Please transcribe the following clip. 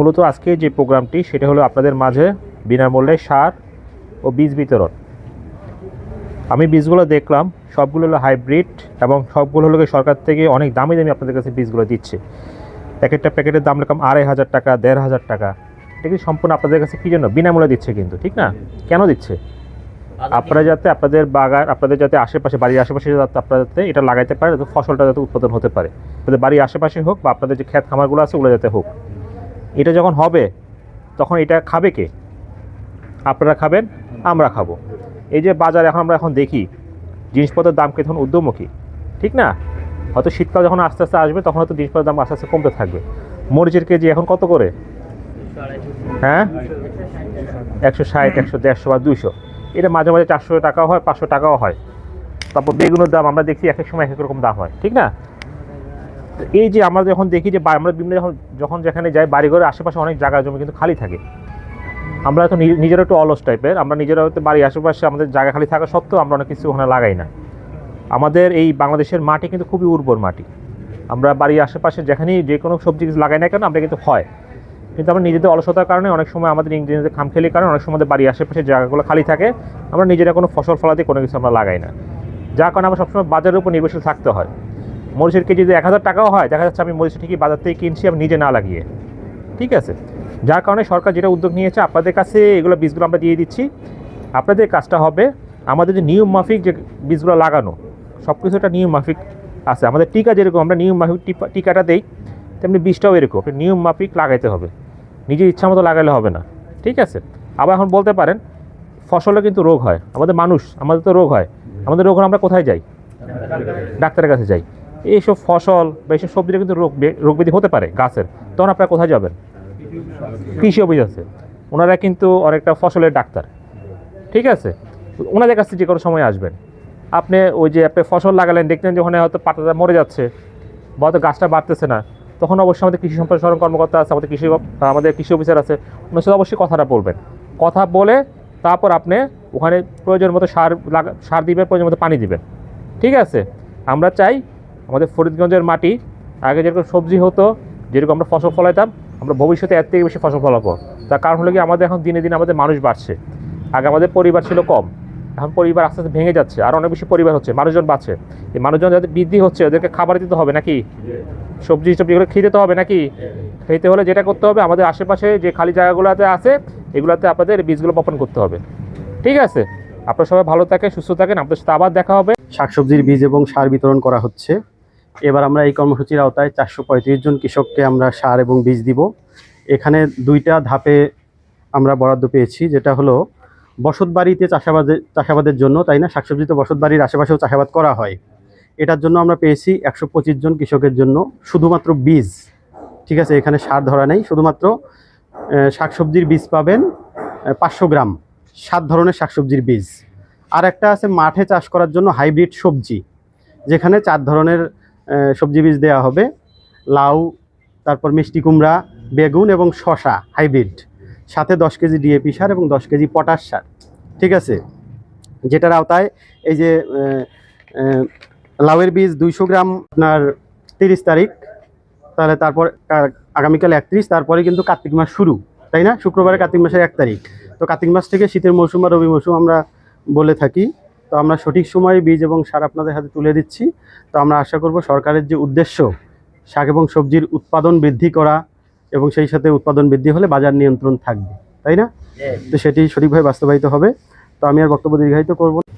মূলত আজকে যে প্রোগ্রামটি সেটা হলো আপনাদের মাঝে বিনামূল্যে সার ও বীজ বিতরণ। আমি বীজগুলো দেখলাম সবগুলো হলো হাইব্রিড এবং সবগুলো হলো সরকার থেকে অনেক দামি দামি আপনাদের কাছে বীজগুলো দিচ্ছে। প্যাকেটটা প্যাকেটের দাম রকম আড়াই হাজার টাকা দেড় হাজার টাকা। এটা কি সম্পূর্ণ আপনাদের কাছে কী জন্য? বিনামূল্যে দিচ্ছে কিন্তু ঠিক না? কেন দিচ্ছে? আপনারা যাতে আপনাদের বাগান আপনাদের যাতে আশেপাশে বাড়ির আশেপাশে যাতে আপনারা যাতে এটা লাগাইতে পারে যাতে ফসলটা যাতে উৎপাদন হতে পারে। আপনাদের বাড়ির আশেপাশে হোক বা আপনাদের যে ক্ষেত খামারগুলো আছে ওগুলো যাতে হোক। এটা যখন হবে, তখন এটা খাবে কে? আপনারা খাবেন, আমরা খাব। এই যে বাজারে এখন আমরা এখন দেখি, জিনিসপত্রের দাম কে তখন ঊর্ধ্বমুখী? ঠিক না? হয়তো শীতকাল যখন আস্তে আস্তে আসবে, তখন হয়তো জিনিসপত্রের দাম আস্তে আস্তে কমতে থাকবে। মরিচের কেজি এখন কত করে? হ্যাঁ? একশো ষাট, একশো দেড়শো বা দুইশো। এটা মাঝে মাঝে চারশো টাকাও হয়, পাঁচশো টাকাও হয়। তারপর বেগুনের দাম আমরা দেখি এক এক সময় এক এক রকম দাম হয়। ঠিক না? এই যে আমরা যখন দেখি যে আমরা বিভিন্ন যখন যখন যেখানে যাই, বাড়িঘরের আশেপাশে অনেক জায়গা জমি কিন্তু খালি থাকে। আমরা তো নিজেরা একটু অলস টাইপের, আমরা নিজেরা হয়তো বাড়ির আশেপাশে আমাদের জায়গা খালি থাকা সত্ত্বেও আমরা অনেক কিছু ওখানে লাগাই না। আমাদের এই বাংলাদেশের মাটি কিন্তু খুবই উর্বর মাটি। আমরা বাড়ির আশেপাশে যেখানেই যে কোনো সবজি কিছু লাগাই না কেন, আমরা কিন্তু হয় কিন্তু আমরা নিজেদের অলসতার কারণে অনেক সময় আমাদের ইংরেজিতে খামখেলির কারণে অনেক সময় আমাদের বাড়ির আশেপাশে জায়গাগুলো খালি থাকে। আমরা নিজেরা কোনো ফসল ফলাতে কোনো কিছু আমরা লাগাই না। যার কারণে আমরা সবসময় বাজারের উপর নির্ভরশীল থাকতে হয়। মরিচের কেজি যদি এক হাজার টাকাও হয়, দেখা যাচ্ছে আমি মরিচ ঠিকই বাজার থেকে কিনছি, আমি নিজে না লাগিয়ে। ঠিক আছে? যার কারণে সরকার যেটা উদ্যোগ নিয়েছে, আপনাদের কাছে এগুলো বীজগুলো আমরা দিয়ে দিচ্ছি। আপনাদের কাজটা হবে আমাদের যে নিয়ম মাফিক যে বীজগুলো লাগানো সব কিছু একটা নিয়ম মাফিক আছে। আমাদের টিকা যেরকম, আমরা নিয়ম মাফিক টিকাটা দেই, তেমনি বীজটাও এরকম। আপনি নিয়ম মাফিক লাগাইতে হবে। নিজের ইচ্ছা মতো লাগালে হবে না। ঠিক আছে? আবার এখন বলতে পারেন, ফসলে কিন্তু রোগ হয়। আমাদের মানুষ, আমাদের তো রোগ হয়। আমাদের রোগ হলে আমরা কোথায় যাই? ডাক্তারের কাছে যাই। এইসব ফসল বা এইসব সবজিটা কিন্তু রোগ রোগ ব্যাধি হতে পারে গাছের। তখন আপনারা কোথায় যাবেন? কৃষি অফিস আছে। ওনারা কিন্তু অনেকটা ফসলের ডাক্তার। ঠিক আছে? ওনাদের কাছে যে কোনো সময় আসবেন। আপনি ওই যে আপনি ফসল লাগালেন, দেখলেন যে ওখানে হয়তো পাতাটা মরে যাচ্ছে বা হয়তো গাছটা বাড়তেছে না, তখন অবশ্যই আমাদের কৃষি সম্প্রসারণ কর্মকর্তা আছে, আমাদের কৃষি আমাদের কৃষি অফিসার আছে। ওনার সাথে অবশ্যই কথাটা বলবেন। কথা বলে তারপর আপনি ওখানে প্রয়োজন মতো সার লাগা সার দিবেন, প্রয়োজন মতো পানি দিবেন। ঠিক আছে? আমরা চাই আমাদের ফরিদগঞ্জের মাটি, আগে যেরকম সবজি হতো, যেরকম আমরা ফসল ফলাইতাম, আমরা ভবিষ্যতে এর থেকে বেশি ফসল ফলাবো। তার কারণ হলো কি, আমাদের এখন দিনে দিনে আমাদের মানুষ বাড়ছে। আগে আমাদের পরিবার ছিল কম, এখন পরিবার আস্তে আস্তে ভেঙে যাচ্ছে, আর অনেক বেশি পরিবার হচ্ছে, মানুষজন বাড়ছে এই মানুষজন যাদের বৃদ্ধি হচ্ছে, ওদেরকে খাবার দিতে হবে নাকি? সবজি টবজি এগুলো খেতে হবে নাকি? খেতে হলে যেটা করতে হবে, আমাদের আশেপাশে যে খালি জায়গাগুলোতে আছে, এগুলোতে আপনাদের বীজগুলো বপন করতে হবে। ঠিক আছে? আপনারা সবাই ভালো থাকেন, সুস্থ থাকেন, আপনাদের সাথে আবার দেখা হবে। শাকসবজির বীজ এবং সার বিতরণ করা হচ্ছে। এবার আমরা এই কর্মসূচির আওতায় চারশো পঁয়ত্রিশ জন কৃষককে আমরা সার এবং বীজ দিব। এখানে দুইটা ধাপে আমরা বরাদ্দ পেয়েছি, যেটা হলো বসত বাড়িতে চাষাবাদের চাষাবাদের জন্য, তাই না? শাকসবজি তো বসত বাড়ির আশেপাশেও চাষাবাদ করা হয়। এটার জন্য আমরা পেয়েছি একশো পঁচিশ জন কৃষকের জন্য শুধুমাত্র বীজ। ঠিক আছে, এখানে সার ধরা নেই, শুধুমাত্র শাকসবজির বীজ পাবেন পাঁচশো গ্রাম, সাত ধরনের শাকসবজির বীজ। আর একটা আছে মাঠে চাষ করার জন্য হাইব্রিড সবজি, যেখানে চার ধরনের সবজি বীজ দেওয়া হবে। লাউ, তারপর মিষ্টি কুমড়া, বেগুন এবং শশা হাইব্রিড। সাথে দশ কেজি ডিএপি সার এবং দশ কেজি পটাশ সার। ঠিক আছে? যেটার আওতায় এই যে লাউয়ের বীজ দুইশো গ্রাম আপনার তিরিশ তারিখ, তাহলে তারপর আগামীকাল একত্রিশ, তারপরে কিন্তু কার্তিক মাস শুরু, তাই না? শুক্রবারে কার্তিক মাসের এক তারিখ। তো কার্তিক মাস থেকে শীতের মৌসুম বা রবি মৌসুম আমরা বলে থাকি। তো আমরা সঠিক সময়ে বীজ এবং সার আপনাদের হাতে তুলে দিচ্ছি। তো আমরা আশা করব সরকারের যে উদ্দেশ্য, শাক এবং সবজির উৎপাদন বৃদ্ধি করা এবং সেই সাথে উৎপাদন বৃদ্ধি হলে বাজার নিয়ন্ত্রণ থাকবে, তাই না? তো সেটি সঠিকভাবে বাস্তবায়িত হবে। তো আমি আর বক্তব্য দীর্ঘায়িত করব না।